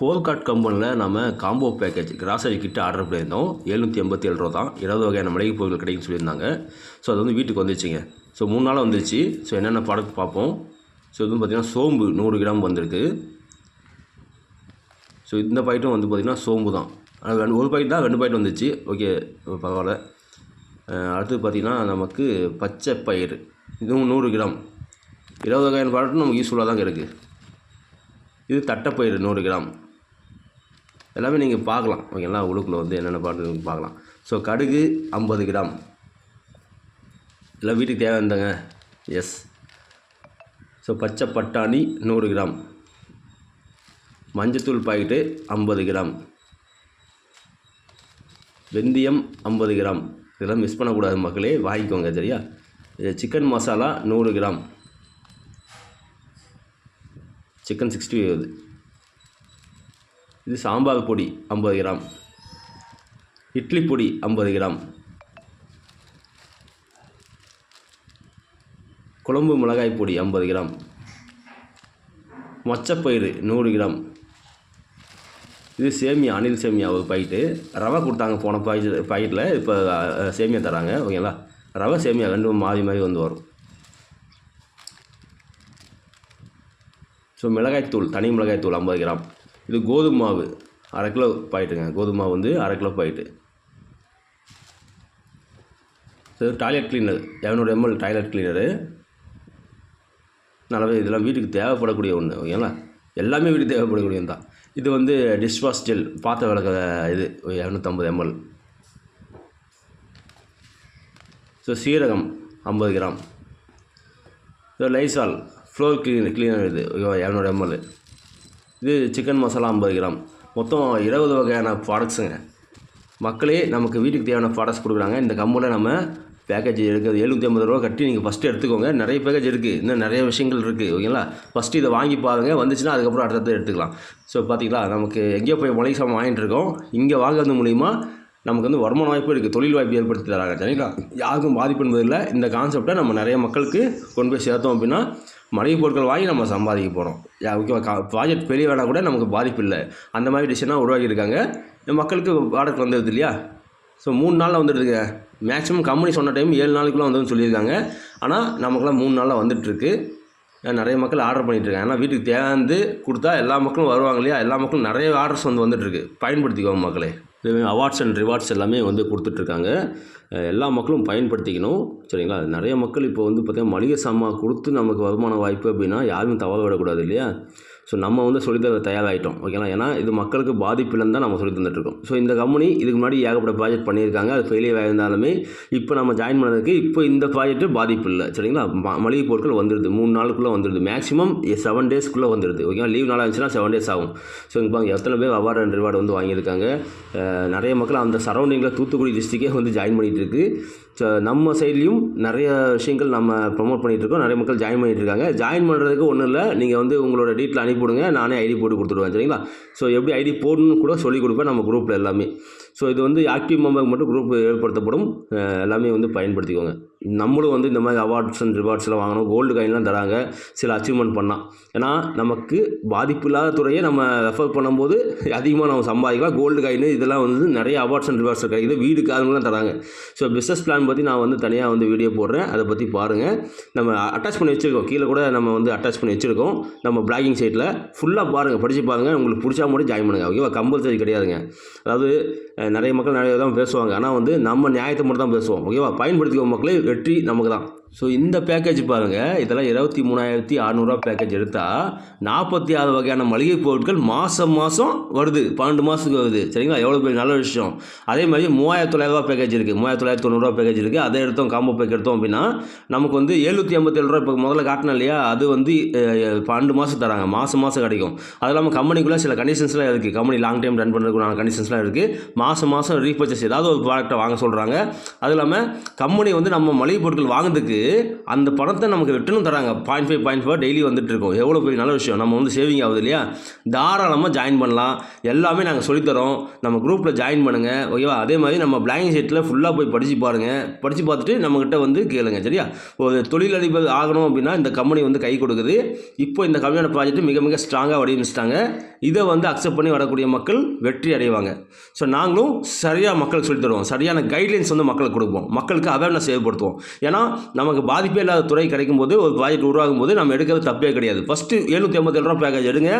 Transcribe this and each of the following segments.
Four card கம்பெனியில் நம்ம combo package grocery கிட்ட ஆர்டர் பண்ணியிருந்தோம். எழுநூற்றி எண்பத்தி ஏழு ரூபா தான் இருபது வகையான மளிகை பொருட்கள் கிடைக்குன்னு சொல்லியிருந்தாங்க. ஸோ அது வந்து வீட்டுக்கு வந்துருச்சுங்க ஸோ மூணு நாளாக வந்துருச்சு. ஸோ என்னென்ன ப்ராடக்ட் பார்ப்போம்? ஸோ இது வந்து பார்த்திங்கன்னா சோம்பு நூறு கிராம் வந்திருக்கு. ஸோ இந்த பாக்கெட்டும் வந்து பார்த்திங்கன்னா சோம்பு தான் ஆனால் ரெண்டு ஒரு பாக்கெட் தான் ரெண்டு பாக்கெட் வந்துச்சு. ஓகே பரவாயில்ல. அடுத்து அடுத்தது பார்த்திங்கன்னா நமக்கு பச்சை பயிறு. இதுவும் நூறு கிராம். இருபது வகையான ப்ராடக்ட்டும் நமக்கு யூஸ்ஃபுல்லாக தாங்க இருக்குது இது தட்டைப்பயிறு நூறு கிராம். எல்லாமே நீங்கள் பார்க்கலாம். ஓகேங்களா உழுக்கில் வந்து என்னென்ன பாட்டு பார்க்கலாம். ஸோ கடுகு ஐம்பது கிராம். எல்லாம் வீட்டுக்கு தேவையானதாங்க எஸ் ஸோ பச்சை பட்டாணி நூறு கிராம். மஞ்சத்தூள் பாக்கெட்டு ஐம்பது கிராம். வெந்தயம் ஐம்பது கிராம். இதெல்லாம் மிஸ் பண்ணக்கூடாது மக்களே. வாங்கிக்கோங்க சரியா? இது சிக்கன் மசாலா நூறு கிராம். சிக்கன் சிக்ஸ்டி ஃபைவ் இது சாம்பார் பொடி ஐம்பது கிராம். இட்லி பொடி ஐம்பது கிராம். குழம்பு மிளகாய் பொடி ஐம்பது கிராம். மொச்சப்பயிறு நூறு கிராம். இது சேமியா அணில் சேமியா ஒரு பாக்கெட்டு ரவை கொடுத்தாங்க போன பாக்கெட் பாக்கெட்டில் இப்போ சேமியா தராங்க ஓகேங்களா? ரவை சேமியா ரெண்டும் மாறி மாறி வந்து வரும். ஸோ மிளகாய்த்தூள் தனி மிளகாய்த்தூள் ஐம்பது கிராம். இது கோதுமை மாவு அரை கிலோ பாயிட்டுங்க கோதுமை மாவு வந்து அரை கிலோ பாயிட்டு இது டாய்லெட் கிளீனர். இரநூறு எம்எல் டாய்லெட் கிளீனரு. நல்லாவே இதெல்லாம் வீட்டுக்கு தேவைப்படக்கூடிய ஒன்று ஓகேங்களா எல்லாமே வீட்டுக்கு தேவைப்படக்கூடிய தான். இது வந்து டிஷ்வாஷ் ஜெல் பாத்திரம் விளக்க இது. இரநூத்தம்பது எம்எல். ஸோ சீரகம் ஐம்பது gram. So Lysol floor clean cleaner இது. இரநூறு எம்எல். இது சிக்கன் மசாலா ஐம்பது கிராம். மொத்தம் இருபது வகையான ப்ராடக்ட்ஸுங்க மக்களே நமக்கு வீட்டுக்கு தேவையான ப்ராடக்ட்ஸ் கொடுக்குறாங்க. இந்த கம்மில் நம்ம பேக்கேஜ் எடுக்கிறது எழுநூற்றி ஐம்பது ரூபா கட்டி நீங்கள் ஃபஸ்ட்டு எடுத்துக்கோங்க. நிறைய பேக்கேஜ் இருக்குது இன்னும் நிறைய விஷயங்கள் இருக்குது ஓகேங்களா ஃபஸ்ட்டு இதை வாங்கி பாருங்கள் வந்துச்சுன்னா அதுக்கப்புறம் அடுத்தது எடுத்துக்கலாம். ஸோ பார்த்திங்களா நமக்கு எங்கேயோ போய் மளிகை சாமான் வாங்கிட்டு இருக்கோம். இங்கே வாங்குறது மூலிமா நமக்கு வந்து வருமான வாய்ப்பு இருக்குது தொழில் வாய்ப்பு ஏற்படுத்தி தராங்க. சரிங்களா? யாருக்கும் பாதிப்பு என்பதில்லை இந்த கான்செப்டை நம்ம நிறைய மக்களுக்கு கொண்டு போய் சேர்த்தோம் அப்படின்னா மளிகை பொருட்கள் வாங்கி நம்ம சம்பாதிக்க போகிறோம் ஓகேவா ப்ராஜெக்ட் பெரிய வேணால் கூட நமக்கு பாதிப்பு இல்லை. அந்த மாதிரி டிசைனாக உருவாக்கியிருக்காங்க. மக்களுக்கு ப்ராடக்ட் வந்துடுது இல்லையா? ஸோ மூணு நாளில் வந்துடுதுங்க. மேக்ஸிமம் கம்பெனி சொன்ன டைம் ஏழு நாளுக்குள்ளே வந்துன்னு சொல்லியிருக்காங்க. ஆனால் நமக்குலாம் மூணு நாளில் வந்துட்டுருக்கு. நிறைய மக்கள் ஆர்டர் பண்ணிகிட்ருக்காங்க ஏன்னா வீட்டுக்கு தேவையானது கொடுத்தா எல்லா மக்களும் வருவாங்க இல்லையா? எல்லா மக்களும் நிறைய ஆர்டர்ஸ் வந்து வந்துட்டுருக்கு. பயன்படுத்திக்கோங்க மக்களே. இதுவே அவார்ட்ஸ் அண்ட் ரிவார்ட்ஸ் எல்லாமே வந்து கொடுத்துட்ருக்காங்க. எல்லா மக்களும் பயன்படுத்திக்கணும். சரிங்களா? நிறைய மக்கள் இப்போ வந்து பார்த்திங்கன்னா மளிகை சாமான் கொடுத்து நமக்கு வருமான வாய்ப்பு அப்படின்னா யாரும் தவற விடக்கூடாது இல்லையா? ஸோ நம்ம வந்து சொல்லித்தர தயாராகிட்டோம் ஓகேங்களா ஏன்னா இது மக்களுக்கு பாதிப்பு இல்லைன்னு தான் நம்ம சொல்லி தந்துட்டுருக்கோம். ஸோ இந்த கம்பெனி இதுக்கு முன்னாடி ஏகப்பட்ட ப்ராஜெக்ட் பண்ணியிருக்காங்க அது ஃபெயிலியர் ஆயிருந்தாலுமே இப்போ நம்ம ஜாயின் பண்ணதுக்கு இப்போ இந்த ப்ராஜெக்ட்டு பாதிப்பு இல்லை சரிங்களா? ம- மளிகை பொருட்கள் வந்துடுது மூணு நாளுக்குள்ளே வந்துடுது மேக்ஸிமம் செவன் டேஸ்க்குள்ளே வந்துடுது ஓகேங்களா லீவ் நாளாக இருந்துச்சுன்னா செவன் டேஸ் ஆகும். ஸோ இங்கே பாருங்க எத்தனை பேர் அவார்டு அண்ட் ரிவார்டு வந்து வாங்கியிருக்காங்க. நிறைய மக்கள் அந்த சரௌண்டிங்கில் தூத்துக்குடி டிஸ்ட்ரிக்டே வந்து ஜாயின் பண்ணிகிட்டு இருக்கு ஸோ நம்ம சைட்லேயும் நிறைய விஷயங்கள் நம்ம ப்ரமோட் பண்ணிகிட்டு இருக்கோம் நிறைய மக்கள் ஜாயின் பண்ணிகிட்டு இருக்காங்க ஜாயின் பண்ணுறதுக்கு ஒன்றும் இல்லை நீங்கள் வந்து உங்களோட டீட்டெயில் போடுங்க நானே ஐடி போட்டு கொடுத்துடுவேன் சரிங்களா? ஸோ எப்படி ஐடி போடணும்னு கூட சொல்லி கொடுப்பேன் நம்ம குரூப்பில் எல்லாமே. ஸோ இது வந்து ஆக்டிவ் மெம்பருக்கு மட்டும் குரூப் ஏற்படுத்தப்படும். எல்லாமே வந்து பயன்படுத்திக்கோங்க. நம்மளும் வந்து இந்த மாதிரி அவார்ட்ஸ் அண்ட் ரிவார்ட்ஸ்லாம் வாங்கணும். கோல்டு காயின்லாம் தராங்க. சில அச்சீவ்மெண்ட் பண்ணலாம். ஏன்னா நமக்கு பாதிப்பு இல்லாத துறையை நம்ம ரெஃபர் பண்ணும்போது அதிகமாக நம்ம சம்பாதிக்கலாம். கோல்டு காயின் இதெல்லாம் வந்து நிறைய அவார்ட்ஸ் அண்ட் ரிவார்ட்ஸ் கிடைக்குது. வீடு காரணங்களாம் தராங்க. ஸோ பிஸ்னஸ் பிளான் பற்றி நான் வந்து தனியாக வந்து வீடியோ போடுறேன். அதை பற்றி பாருங்கள் நம்ம அட்டாச் பண்ணி வச்சுருக்கோம். கீழே கூட நம்ம வந்து அட்டாச் பண்ணி வச்சுருக்கோம். நம்ம பிளாகிங் சைட்டில் ஃபுல்லாக பாருங்கள் படித்து பாருங்கள் உங்களுக்கு பிடிச்சா மட்டும் ஜாயின் பண்ணுங்கள் ஓகேவா கம்பல்சரி கிடையாதுங்க. அதாவது நிறைய மக்கள் நிறைய தான் பேசுவாங்க. ஆனால் வந்து நம்ம நியாயத்தை மட்டும் தான் பேசுவோம். ஓகேவா? பயன்படுத்திக்கோ மக்களே. வெற்றி நமக்கு தான் ஸோ இந்த பேக்கேஜ் பாருங்கள் இதெல்லாம் இருபத்தி மூணாயிரத்தி அறநூறுவா பேக்கேஜ் எடுத்தால் நாற்பத்தி ஆறு வகையான மளிகை பொருட்கள் மாதம் மாதம் வருது. பன்னெண்டு மாதத்துக்கு வருது. சரிங்களா? எவ்வளோ பெரிய நல்ல விஷயம். அதே மாதிரி மூவாயிரத்தி தொள்ளாயிரரூவா பேக்கேஜ் இருக்குது மூவாயிரத்தி தொள்ளாயிரத்தி தொண்ணூறுவா பேக்கேஜ் இருக்குது அதை எடுத்தோம் காம்போ பேக் எடுத்தோம் அப்படின்னா நமக்கு வந்து எழுநூற்றி ஐம்பத்தேழு ரூபா இப்போ முதல்ல காட்டினேன் இல்லையா? அது வந்து பன்னெண்டு மாதம் தராங்க. மாதம் மாதம் கிடைக்கும். அது இல்லாமல் கம்பெனிக்குள்ளே சில கண்டிஷன்ஸ்லாம் இருக்குது கம்பெனி லாங் டைம் ரன் பண்ணுறதுக்குள்ள கண்டிஷன்ஸ்லாம் இருக்குது மாதம் மாதம் ரீபர்ச்சஸ் ஏதாவது ஒரு ப்ராடக்ட்டை வாங்க சொல்கிறாங்க அது இல்லாமல் கம்பெனி வந்து நம்ம மளிகை பொருட்கள் வாங்குறதுக்கு அந்த பணத்தை நமக்கு ரிட்டர்னும் தராங்க. Point five point five daily வந்துட்டு இருக்கோம். எவ்வளோ பெரிய நல்ல விஷயம். நம்ம வந்து சேவிங் ஆகுது இல்லையா? தாராளமாக ஜாயின் பண்ணலாம். எல்லாமே நாங்கள் சொல்லித்தரோம். நம்ம குரூப்பில் ஜாயின் பண்ணுங்கள் ஓகேவா அதே மாதிரி நம்ம பிளாங்கிங் ஷீட்டில் ஃபுல்லாக போய் படித்து பாருங்கள் படித்து பார்த்துட்டு நம்மக்கிட்ட வந்து கேளுங்க. சரியா? ஒரு தொழிலதிபர் ஆகணும் அப்படின்னா இந்த கம்பெனி வந்து கை கொடுக்குது. இப்போ இந்த கம்மியான ப்ராஜெக்ட் மிக மிக ஸ்ட்ராங்காக வடிவமைச்சிட்டாங்க. இதை வந்து அக்செப்ட் பண்ணி வரக்கூடிய மக்கள் வெற்றி அடைவாங்க. ஸோ நாங்களும் சரியாக மக்களுக்கு சொல்லித் தருவோம் சரியான கைட்லைன்ஸ் வந்து மக்களுக்கு கொடுப்போம். மக்களுக்கு அவேர்னஸ் ஏற்படுத்துவோம். ஏன்னா நமக்கு பாதிப்பே இல்லாத துறை கிடைக்கும் போது ஒரு ப்ராஜெக்ட் உருவாகும் போது நம்ம எடுக்கிறது தப்பே கிடையாது. ஃபஸ்ட்டு எழுநூற்றி ஐம்பத்தேழு ரூபா பேக்கேஜ் எடுங்க.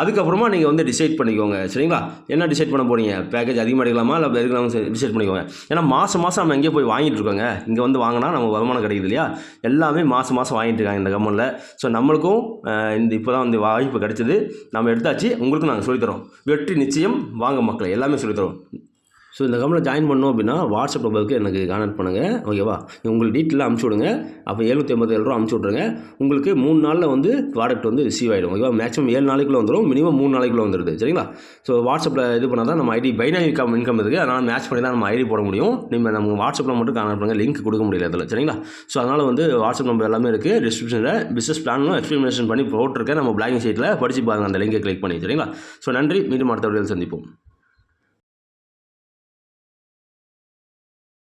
அதுக்கப்புறமா நீங்கள் வந்து டிசைட் பண்ணிக்கோங்க. சரிங்களா? என்ன டிசைட் பண்ண போறீங்க? பேக்கேஜ் அதிகமாக எடுக்கலாமா? இல்லை எடுக்கலாமா டிசைட் பண்ணிக்கோங்க. ஏன்னா மாதம் மாதம் நம்ம எங்கேயோ போய் வாங்கிட்டு இருக்கோங்க. இங்கே வந்து வாங்கினா நமக்கு வருமானம் கிடைக்குது இல்லையா? எல்லாமே மாதம் மாதம் வாங்கிட்டு இருக்காங்க இந்த கம்மனில் ஸோ நம்மளுக்கும் இந்த இப்போ தான் வந்து வாய்ப்பு கிடைச்சது. நம்ம எடுத்தாச்சு. உங்களுக்கும் நாங்கள் சொல்லித்தரோம். வெற்றி நிச்சயம். வாங்க மக்களை எல்லாமே சொல்லித்தரோம். ஸோ இந்த கம்பெனியில் ஜாயின் பண்ணோம் அப்படின்னா வாட்ஸ்அப் நம்பருக்கு எனக்கு கான்டாக்ட் பண்ணுங்கள் ஓகேவா உங்களுக்கு டீட்டெயிலாக அமுச்சு விடுங்க. அப்போ எழுநூற்றி ஐம்பத்தேழு ரூபா அமுச்சு விட்ருங்க உங்களுக்கு மூணு நாளில் வந்து ப்ராடக்ட் வந்து ரிசீவ் ஆகிடும் ஓகேவா மேக்ஸிமம் ஏழு நாளைக்குள்ளே வந்துடும் மினிமம் மூணு நாளைக்குள்ளே வந்துடுது சரிங்களா? ஸோ வாட்ஸ்அப்பில் இது பண்ணால் தான் நம்ம ஐடி பைனா இன்கம் இன்கம் இருக்குது அதனால் மேட்ச் பண்ணி தான் நம்ம ஐடி போட முடியும். நீங்கள் நம்ம வாட்ஸ்அப்பில் மட்டும் கான்டாக்ட் பண்ணுங்கள் லிங்க் கொடுக்க முடியல அதில் சரிங்களா? ஸோ அதனால் வந்து வாட்ஸ்அப் நம்பர் எல்லாமே இருக்குது டிஸ்கிரிப்ஷனில் பிஸ்னஸ் பிளானும் எக்ஸ்பிளனேஷன் பண்ணி போட்டிருக்கேன். நம்ம பிளாகிங் சைட்டில் படித்து பாருங்கள் அந்த லிங்கை கிளிக் பண்ணி. சரிங்களா? ஸோ நன்றி. மீண்டும் அடுத்த வீடியோவில் சந்திப்போம்.